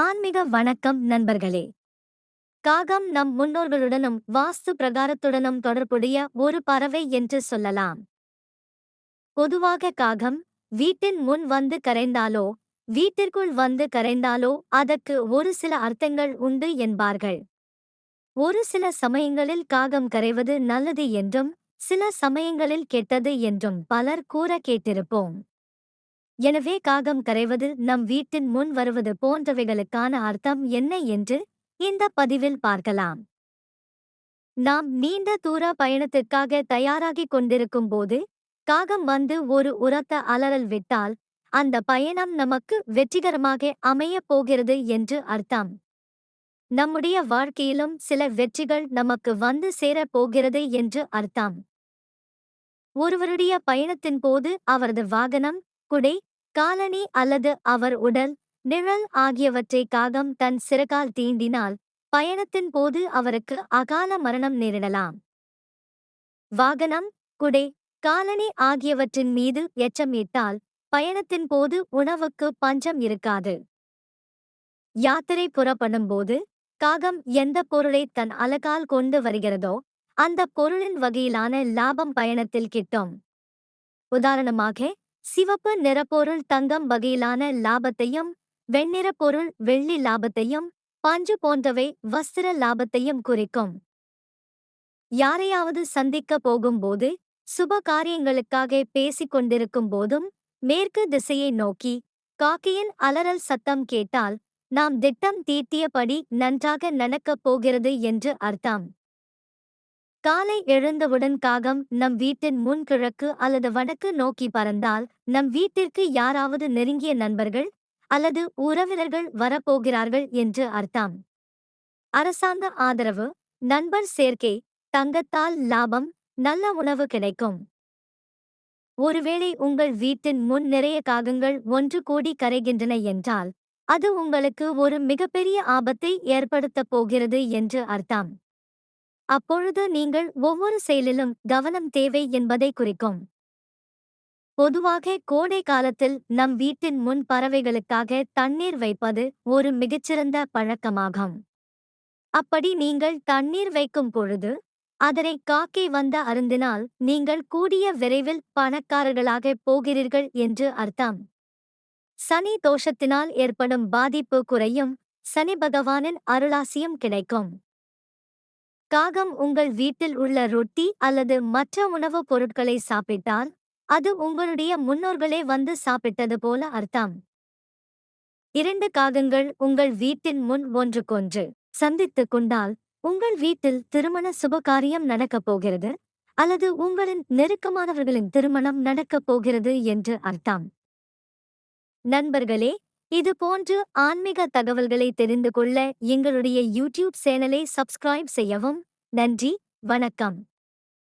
ஆன்மீக வணக்கம் நண்பர்களே. காகம் நம் முன்னோர்களுடனும் வாஸ்து பிரகாரத்துடனும் தொடர்புடைய ஒரு பறவை என்று சொல்லலாம். பொதுவாக காகம் வீட்டின் முன் வந்து கரைந்தாலோ வீட்டிற்குள் வந்து கரைந்தாலோ அதற்கு ஒரு சில அர்த்தங்கள் உண்டு என்பார்கள். ஒரு சில சமயங்களில் காகம் கரைவது நல்லது என்றும் சில சமயங்களில் கெட்டது என்றும் பலர் கூற கேட்டிருப்போம். எனவே காகம் கரைவது நம் வீட்டின் முன் வருவது போன்றவைகளுக்கான அர்த்தம் என்ன என்று இந்த பதிவில் பார்க்கலாம். நாம் நீண்ட தூர பயணத்திற்காக தயாராகிக் கொண்டிருக்கும் போது காகம் வந்து ஒரு உரத்த அலறல் விட்டால் அந்த பயணம் நமக்கு வெற்றிகரமாக அமையப் போகிறது என்று அர்த்தம். நம்முடைய வாழ்க்கையிலும் சில வெற்றிகள் நமக்கு வந்து சேரப் போகிறது என்று அர்த்தம். ஒருவருடைய பயணத்தின் போது அவரது வாகனம் குடை காலணி அல்லது அவர் உடல் நிழல் ஆகியவற்றை காகம் தன் சிறகால் தீண்டினால் பயணத்தின் போது அவருக்கு அகால மரணம் நேரிடலாம். வாகனம் குடை காலணி ஆகியவற்றின் மீது எச்சமிட்டால் பயணத்தின் போது உணவுக்கு பஞ்சம் இருக்காது. யாத்திரை புறப்படும்போது காகம் எந்த பொருளை தன் அலகால் கொண்டு வருகிறதோ அந்த பொருளின் வகையிலான லாபம் பயணத்தில் கிட்டும். உதாரணமாக சிவப்பு நிறப்பொருள் தங்கம் வகையிலான லாபத்தையும் வெண்ணிற பொருள் வெள்ளி லாபத்தையும் பஞ்சு போன்றவை வஸ்திர லாபத்தையும் குறிக்கும். யாரையாவது சந்திக்க போகும்போது சுப காரியங்களுக்காக பேசிக் கொண்டிருக்கும் போதும் மேற்கு திசையை நோக்கி காக்கையின் அலறல் சத்தம் கேட்டால் நாம் திட்டம் தீட்டியபடி நன்றாக நடக்கப் போகிறது என்று அர்த்தம். காலை எழுந்தவுடன் காகம் நம் வீட்டின் முன் கிழக்கு அல்லது வடக்கு நோக்கி பறந்தால் நம் வீட்டிற்கு யாராவது நெருங்கிய நண்பர்கள் அல்லது உறவினர்கள் வரப்போகிறார்கள் என்று அர்த்தம். அரசாங்க ஆதரவு நண்பர் சேர்க்கை தங்கத்தால் லாபம் நல்ல உணவு கிடைக்கும். ஒருவேளை உங்கள் வீட்டின் முன் நிறைய காகங்கள் ஒன்று கூடி கரைகின்றன என்றால் அது உங்களுக்கு ஒரு மிகப்பெரிய ஆபத்தை ஏற்படுத்தப் போகிறது என்று அர்த்தம். அப்பொழுது நீங்கள் ஒவ்வொரு செயலிலும் கவனம் தேவை என்பதை குறிக்கும். பொதுவாக கோடை காலத்தில் நம் வீட்டின் முன் பறவைகளுக்காக தண்ணீர் வைப்பது ஒரு மிகச்சிறந்த பழக்கமாகும். அப்படி நீங்கள் தண்ணீர் வைக்கும் பொழுது அதனை காக்கை வந்த அருந்தினால் நீங்கள் கூடிய விரைவில் பணக்காரர்களாக போகிறீர்கள் என்று அர்த்தம். சனி தோஷத்தினால் ஏற்படும் பாதிப்பு குறையும் சனி பகவானின் அருளாசியும் கிடைக்கும். காகம் உங்கள் வீட்டில் உள்ள ரொட்டி அல்லது மற்ற உணவுப் பொருட்களை சாப்பிட்டால் அது உங்களுடைய முன்னோர்களே வந்து சாப்பிட்டது போல அர்த்தம். இரண்டு காகங்கள் உங்கள் வீட்டின் முன் ஒன்றுக்கொன்று சந்தித்துக் கொண்டால் உங்கள் வீட்டில் திருமண சுபகாரியம் நடக்கப் போகிறது அல்லது உங்களின் நெருக்கமானவர்களின் திருமணம் நடக்கப் போகிறது என்று அர்த்தம். நண்பர்களே இது போன்று ஆன்மீக தகவல்களை தெரிந்து கொள்ள எங்களுடைய யூடியூப் சேனலை சப்ஸ்கிரைப் செய்யவும். நன்றி வணக்கம்.